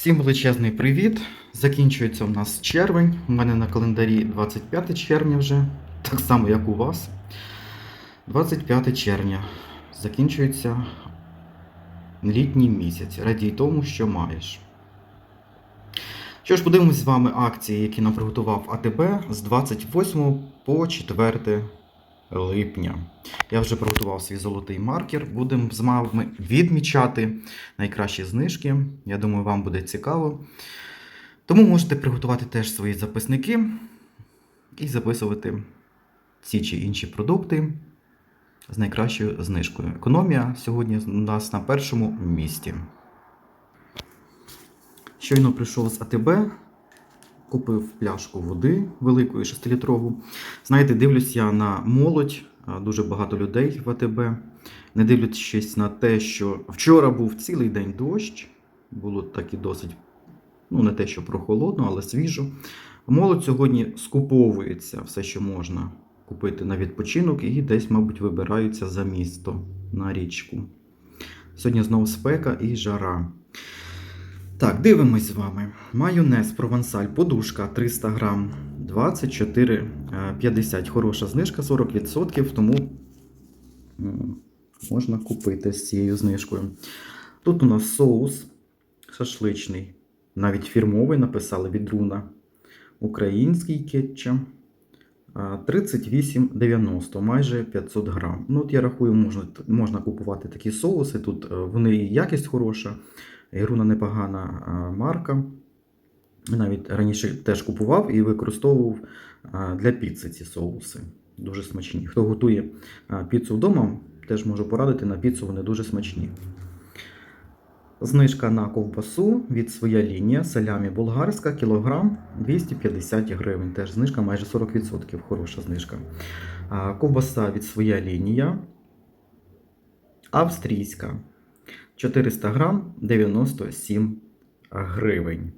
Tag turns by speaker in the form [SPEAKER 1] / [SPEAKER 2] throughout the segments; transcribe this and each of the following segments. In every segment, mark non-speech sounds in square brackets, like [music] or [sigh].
[SPEAKER 1] Всім величезний привіт! Закінчується у нас червень. У мене на календарі 25 червня вже, так само як у вас. 25 червня. Закінчується літній місяць. Радій тому, що маєш. Що ж, подивимось з вами акції, які нам приготував АТБ з 28 по 4 липня. Я вже приготував свій золотий маркер. Будемо з вами відмічати найкращі знижки. Я думаю, вам буде цікаво. Тому можете приготувати теж свої записники і записувати ці чи інші продукти з найкращою знижкою. Економія сьогодні у нас на першому місці. Щойно прийшов з АТБ, купив пляшку води великої 6-літрову. Знаєте, дивлюсь я на молодь, дуже багато людей в АТБ. Не дивлячись на те, що вчора був цілий день дощ, було так і досить, ну не те, що прохолодно, але свіжо. Молодь сьогодні скуповується все, що можна купити на відпочинок, і десь, мабуть, вибираються за місто на річку. Сьогодні знову спека і жара. Так, дивимось з вами. Майонез провансаль, подушка 300 грам, 24,50. Хороша знижка, 40%, тому можна купити з цією знижкою. Тут у нас соус шашличний, навіть фірмовий написали від руна. Український кетчуп. 38,90, майже 500 грам. Ну, от я рахую, можна, можна купувати такі соуси. Тут е, вони і якість хороша, і руна непогана марка. Навіть раніше теж купував і використовував для піци ці соуси. Дуже смачні. Хто готує піцу вдома, теж можу порадити на піцу, вони дуже смачні. Знижка на ковбасу від своя лінія салямі болгарська, кілограм 250 гривень. Теж знижка майже 40%. Хороша знижка. Ковбаса від своя лінія. Австрійська. 400 грам 97 гривень.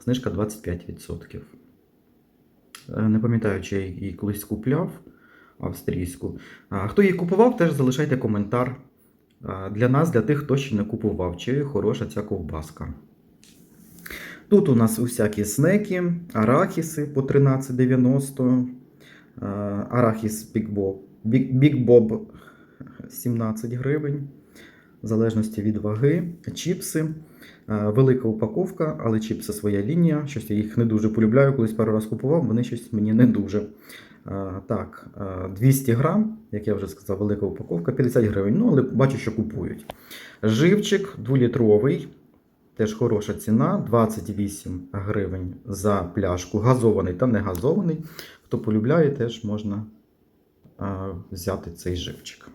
[SPEAKER 1] Знижка 25%. Е, Не пам'ятаю, чи я її колись купляв австрійську. Хто її купував, теж залишайте коментар для нас, для тих, хто ще не купував, чи хороша ця ковбаска. Тут у нас усякі снеки, арахіси по 13,90. а, Арахіс Big Bob 17 гривень. В залежності від ваги, чіпси. Велика упаковка, але чіпси своя лінія. Щось я їх не дуже полюбляю, колись пару раз купував, вони щось мені не дуже. Так, 200 грам, як я вже сказав, велика упаковка, 50 гривень. Ну, але бачу, що купують. Живчик 2-літровий, теж хороша ціна, 28 гривень за пляшку. Газований та не газований. Хто полюбляє, теж можна взяти цей живчик.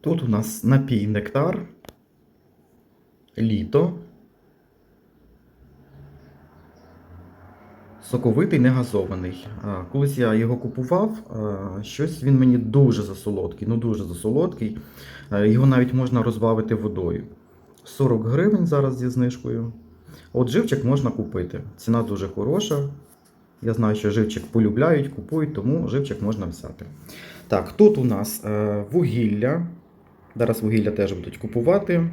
[SPEAKER 1] Тут у нас напій нектар, літо. Соковитий, не газований. Колись я його купував, щось він мені дуже засолодкий, ну дуже засолодкий. Його навіть можна розбавити водою. 40 гривень зараз зі знижкою. От живчик можна купити. Ціна дуже хороша. Я знаю, що живчик полюбляють, купують, тому живчик можна взяти. Так, тут у нас е, вугілля. Зараз вугілля теж будуть купувати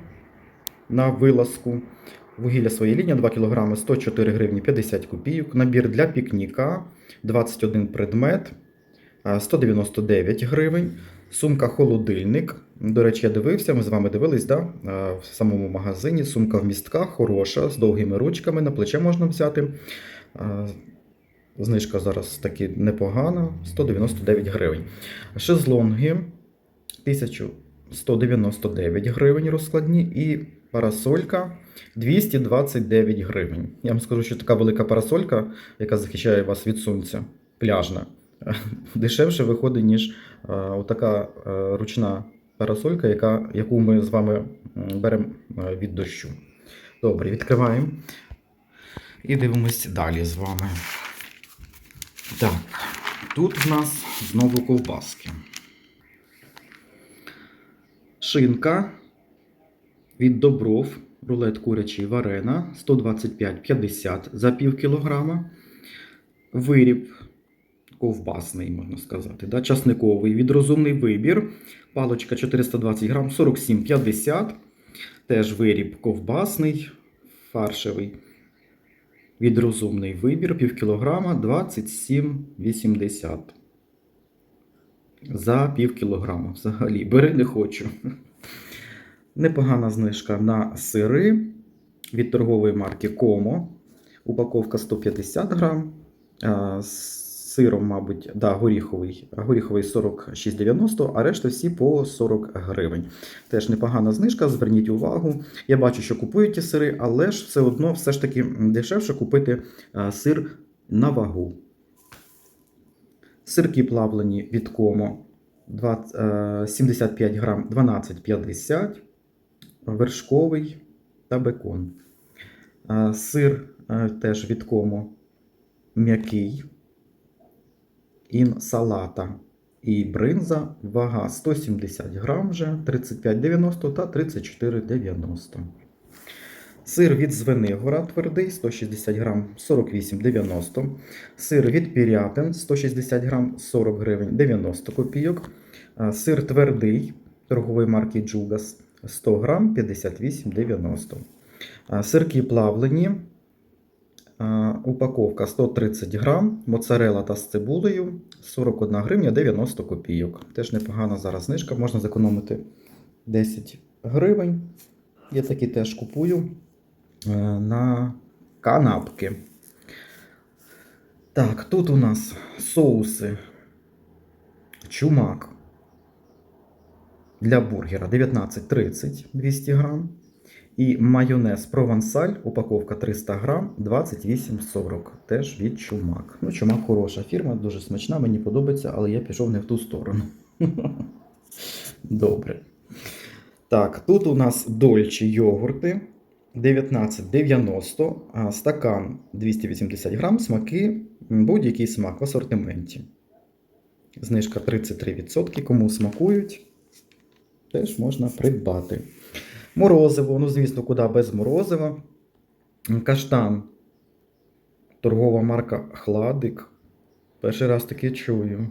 [SPEAKER 1] на вилазку. Вугілля своя лінія 2 кг 104 гривні 50 копійок. Набір для пікніка 21 предмет 199 гривень. Сумка холодильник. До речі, я дивився, ми з вами дивились да? в самому магазині. Сумка в містках хороша, з довгими ручками, на плече можна взяти. Знижка зараз таки непогана, 199 гривень. Шезлонги 1199 гривень розкладні і парасолька 229 гривень. Я вам скажу, що така велика парасолька, яка захищає вас від сонця, пляжна, [laughs] дешевше виходить, ніж е, отака е, ручна парасолька, яка, яку ми з вами беремо е, від дощу. Добре, відкриваємо. І дивимось далі з вами. Так, тут в нас знову ковбаски. Шинка від Добров, рулет курячий варена 125,50 за пів кілограма. Виріб ковбасний, можна сказати, да? часниковий від розумний вибір. Палочка 420 грам 47,50. Теж виріб ковбасний, фаршевий. Від розумний вибір пів кілограма 27,80. За пів кілограма. Взагалі, бери не хочу. Непогана знижка на сири від торгової марки Комо. Упаковка 150 грам. Сиром, мабуть, да, горіховий. Горіховий 46,90, а решта всі по 40 гривень. Теж непогана знижка, зверніть увагу. Я бачу, що купують ті сири, але ж все одно все ж таки дешевше купити сир на вагу. Сирки плавлені від Комо 20, е, 75 грам 12,50, вершковий та бекон. Е, Сир е, теж від Комо м'який, ін салата і бринза, вага 170 грам вже 35,90 та 34,90. Сир від Звенигора твердий 160 грам 48,90. Сир від Пірятин 160 грам 40 гривень 90 копійок. Сир твердий торгової марки Джугас 100 грам 58,90. А, Сирки плавлені. Упаковка 130 грам, моцарела та з цибулею 41 гривня 90 копійок. Теж непогана зараз знижка, можна зекономити 10 гривень. Я такі теж купую е, на канапки. Так, тут у нас соуси чумак для бургера 19,30 200 грам. І майонез провансаль, упаковка 300 грам, 28,40. Теж від чумак. Ну, чумак хороша фірма, дуже смачна, мені подобається, але я пішов не в ту сторону. [laughs] Добре. Так, тут у нас дольчі йогурти 19,90, стакан 280 грам, смаки, будь-який смак в асортименті. Знижка 33%. Кому смакують, теж можна придбати. Морозиво, ну, звісно, куди без морозива. Каштан. Торгова марка Хладик. Перший раз таке чую.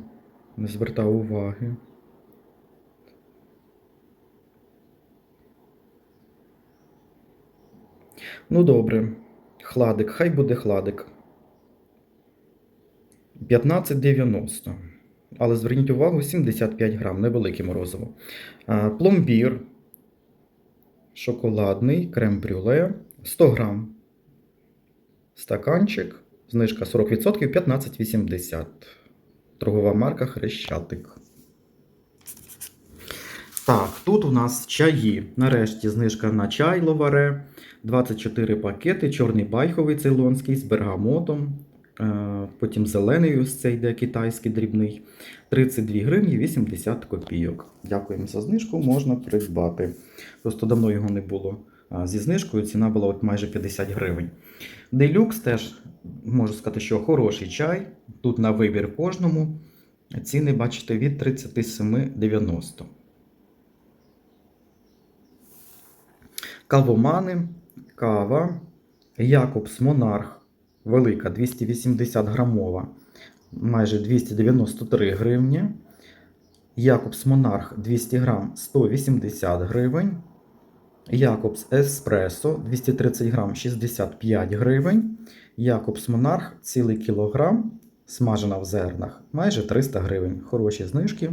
[SPEAKER 1] Не звертав уваги. Ну, добре. Хладик, хай буде хладик. 15,90. Але зверніть увагу, 75 грам, невелике морозиво. Пломбір. Шоколадний, крем-брюле. 100 грам. Стаканчик. Знижка 40%, 15,80. Торгова марка Хрещатик. Так, тут у нас чаї. Нарешті знижка на чай ловаре. 24 пакети, чорний байховий цейлонський з бергамотом. е, Потім зелений ось цей йде китайський дрібний. 32 гривні 80 копійок. Дякуємо за знижку, можна придбати. Просто давно його не було зі знижкою, ціна була от майже 50 гривень. Делюкс теж можу сказати, що хороший чай. Тут на вибір кожному. Ціни, бачите, від 37,90. Кавомани, кава, Якобс Монарх, велика 280 грамова, майже 293 гривні. Якобс Монарх 200 грам 180 гривень. Якобс Еспресо 230 грам 65 гривень. Якобс Монарх цілий кілограм, смажена в зернах, майже 300 гривень. Хороші знижки.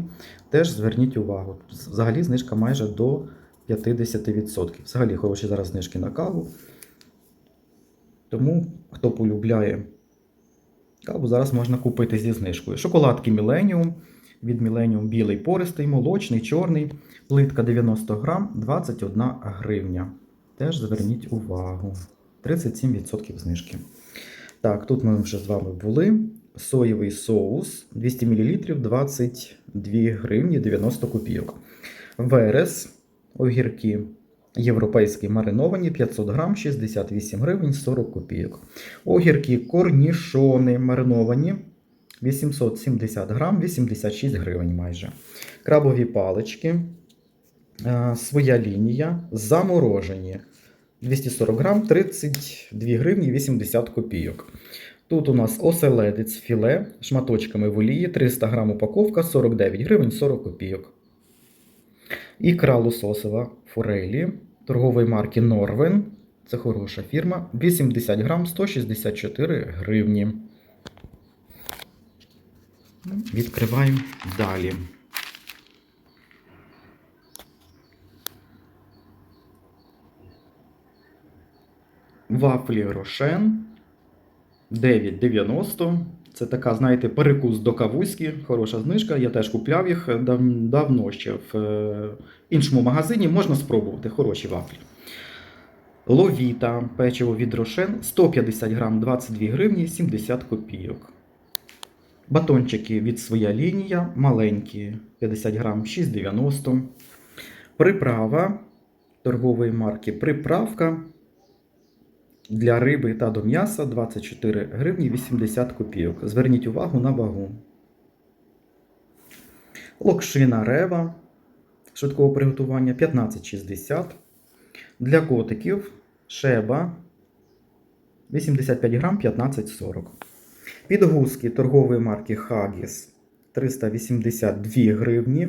[SPEAKER 1] Теж зверніть увагу. Взагалі знижка майже до 50%. Взагалі хороші зараз знижки на каву. Тому, хто полюбляє каву, зараз можна купити зі знижкою. Шоколадки Millennium. Від Millennium білий пористий, молочний, чорний. Плитка 90 грам, 21 гривня. Теж зверніть увагу. 37% знижки. Так, тут ми вже з вами були. Соєвий соус 200 мл 22 гривні 90 копійок. Верес, огірки європейські мариновані 500 грам 68 гривень 40 копійок. Огірки корнішони мариновані 870 грам 86 гривень майже. Крабові палички. е, Своя лінія. Заморожені 240 грам 32 гривні 80 копійок. Тут у нас оселедець філе шматочками в олії 300 грам упаковка 49 гривень 40 копійок. Ікра лососова форелі торгової марки Норвен. Це хороша фірма. 80 грам 164 гривні. Відкриваємо далі. Вафлі Рошен 9,90. Це така, знаєте, перекус до кавузьки. Хороша знижка. Я теж купляв їх дав- давно ще в е, іншому магазині. Можна спробувати. Хороші вафлі. Ловіта, печиво від Рошен 150 грам 22 гривні 70 копійок. Батончики від своя лінія, маленькі 50 грам 6,90. Приправа торгової марки Приправка для риби та до м'яса 24 гривні 80 копійок. Зверніть увагу на вагу. Локшина рева швидкого приготування 15,60. Для котиків шеба 85 грам 15,40. Підгузки торгової марки Hagis 382 гривні.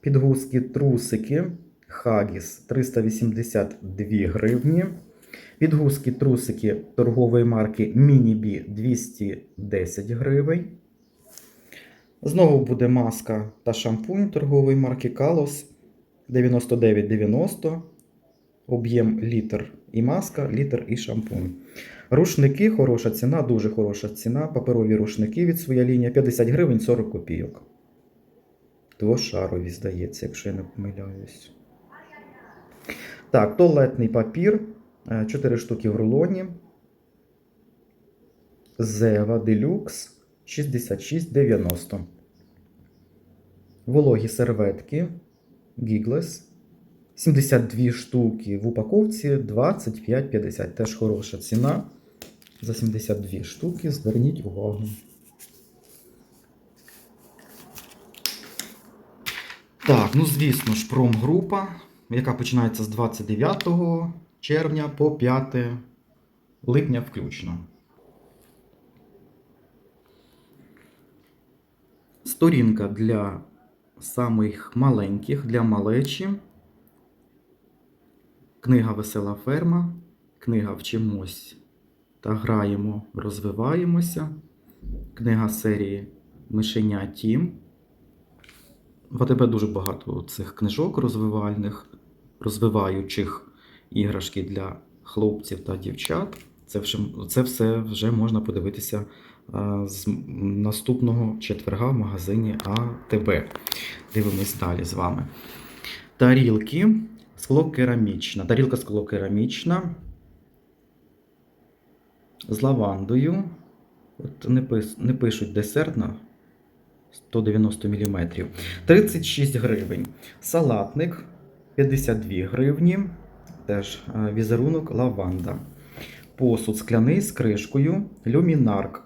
[SPEAKER 1] Підгузки трусики Hagis 382 гривні. Підгузки трусики торгової марки Мінібі 210 гривень. Знову буде маска та шампунь торгової марки Kalos 99,90. Об'єм літр і маска, літр і шампунь. Рушники, хороша ціна, дуже хороша ціна. Паперові рушники від своя лінія 50 гривень 40 копійок. Двошарові, здається, якщо я не помиляюсь. Так, туалетний папір. 4 штуки в рулоні. Зева Deluxe 66,90. Вологі серветки Giggles 72 штуки в упаковці 25,50. Теж хороша ціна. За 72 штуки. Зверніть увагу. Так, ну звісно ж, промгрупа, яка починається з 29 червня по 5 липня включно. Сторінка для самих маленьких, для малечі. Книга Весела ферма. Книга Вчимось та граємо, розвиваємося. Книга серії Мишеня Тім. В АТБ дуже багато цих книжок розвивальних, розвиваючих іграшки для хлопців та дівчат. Це, це все вже можна подивитися а, з наступного четверга в магазині АТБ. Дивимось далі з вами. Тарілки склокерамічна. Тарілка склокерамічна з лавандою. От не, пис, не пишуть десертна. 190 мм. 36 гривень. Салатник 52 гривні. Теж е, візерунок лаванда. Посуд скляний з кришкою. Люмінарк.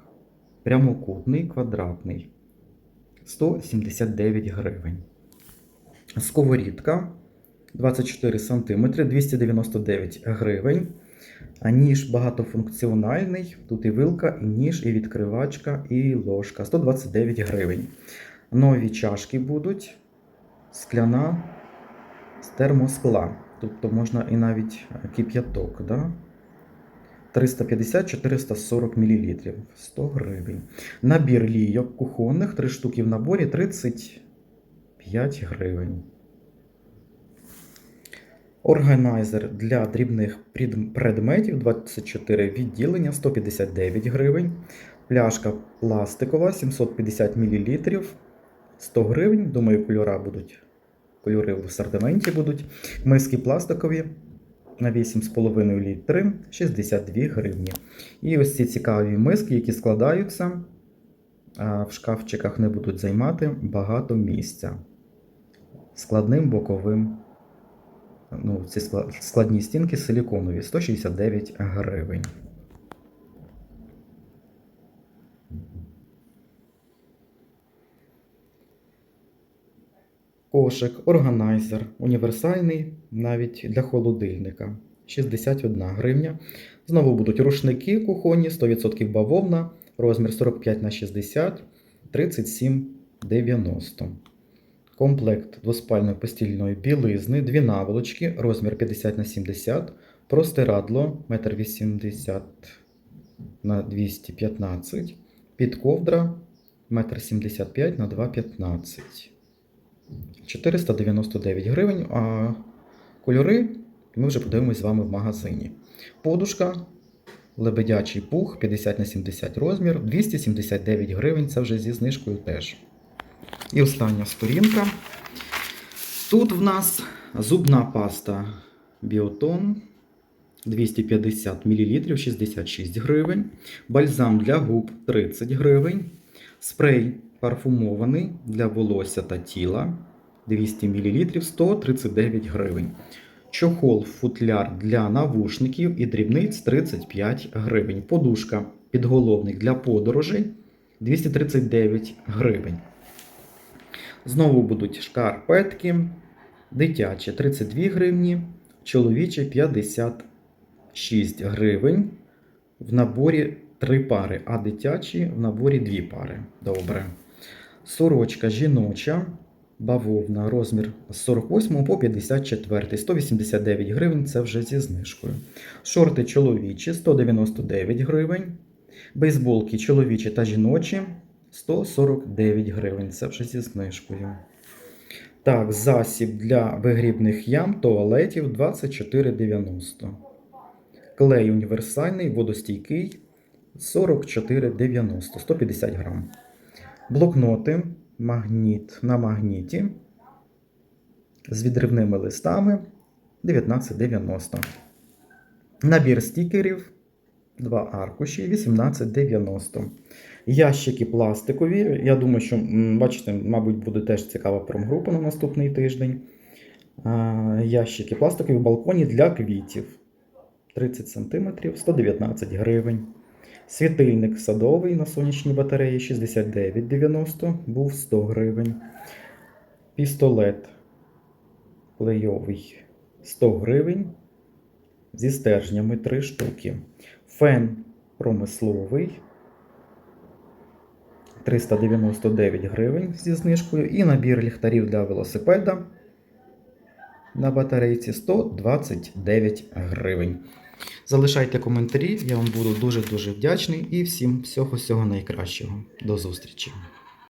[SPEAKER 1] Прямокутний, квадратний. 179 гривень. Сковорідка 24 см, 299 гривень. Ніж багатофункціональний. Тут і вилка, і ніж, і відкривачка, і ложка. 129 гривень. Нові чашки будуть. Скляна з термоскла. Тобто можна і навіть кип'яток. Да? 350-440 мл. 100 гривень. Набір лійок кухонних, 3 штуки в наборі 35 гривень. Органайзер для дрібних предметів 24 відділення 159 гривень. Пляшка пластикова 750 мл 100 гривень. Думаю, кольора будуть. Кольори в асортименті будуть. Миски пластикові на 8,5 літри 62 гривні. І ось ці цікаві миски, які складаються, в шкафчиках не будуть займати багато місця. Складним боковим ну, ці складні стінки силіконові 169 гривень. Кошик, органайзер, універсальний навіть для холодильника 61 гривня. Знову будуть рушники кухонні, 100% бавовна, розмір 45 на 60, 37,90. комплект двоспальної постільної білизни, дві наволочки, розмір 50 на 70, простирадло 1,80 на 215, підковдра 1,75 на 2,15. 499 гривень, а кольори ми вже подивимось з вами в магазині. Подушка, лебедячий пух 50 на 70 розмір, 279 гривень, це вже зі знижкою теж. І остання сторінка. Тут в нас зубна паста Біотон 250 мл 66 гривень, бальзам для губ 30 гривень, спрей парфумований для волосся та тіла 200 мл 139 гривень. Чохол футляр для навушників і дрібниць 35 гривень. Подушка підголовник для подорожей 239 гривень. Знову будуть шкарпетки, дитячі 32 гривні, чоловічі 56 гривень. В наборі 3 пари, а дитячі в наборі 2 пари. Добре. Сорочка жіноча, бавовна, розмір з 48 по 54, 189 гривень, це вже зі знижкою. Шорти чоловічі 199 гривень. Бейсболки чоловічі та жіночі 149 гривень. Це вже зі знижкою. Так, засіб для вигрібних ям туалетів 24,90. Клей універсальний, водостійкий 44,90, 150 грам. Блокноти магніт на магніті з відривними листами 19,90. Набір стікерів 2 аркуші 18,90. Ящики пластикові. Я думаю, що, бачите, мабуть, буде теж цікава промгрупа на наступний тиждень. Ящики пластикові в балконі для квітів 30 см 119 гривень. Світильник садовий на сонячній батареї 69,90 був 100 гривень. Пістолет клейовий 100 гривень. Зі стержнями 3 штуки. Фен промисловий 399 гривень зі знижкою. І набір ліхтарів для велосипеда на батарейці 129 гривень. Залишайте коментарі, я вам буду дуже-дуже вдячний і всім всього-всього найкращого. До зустрічі!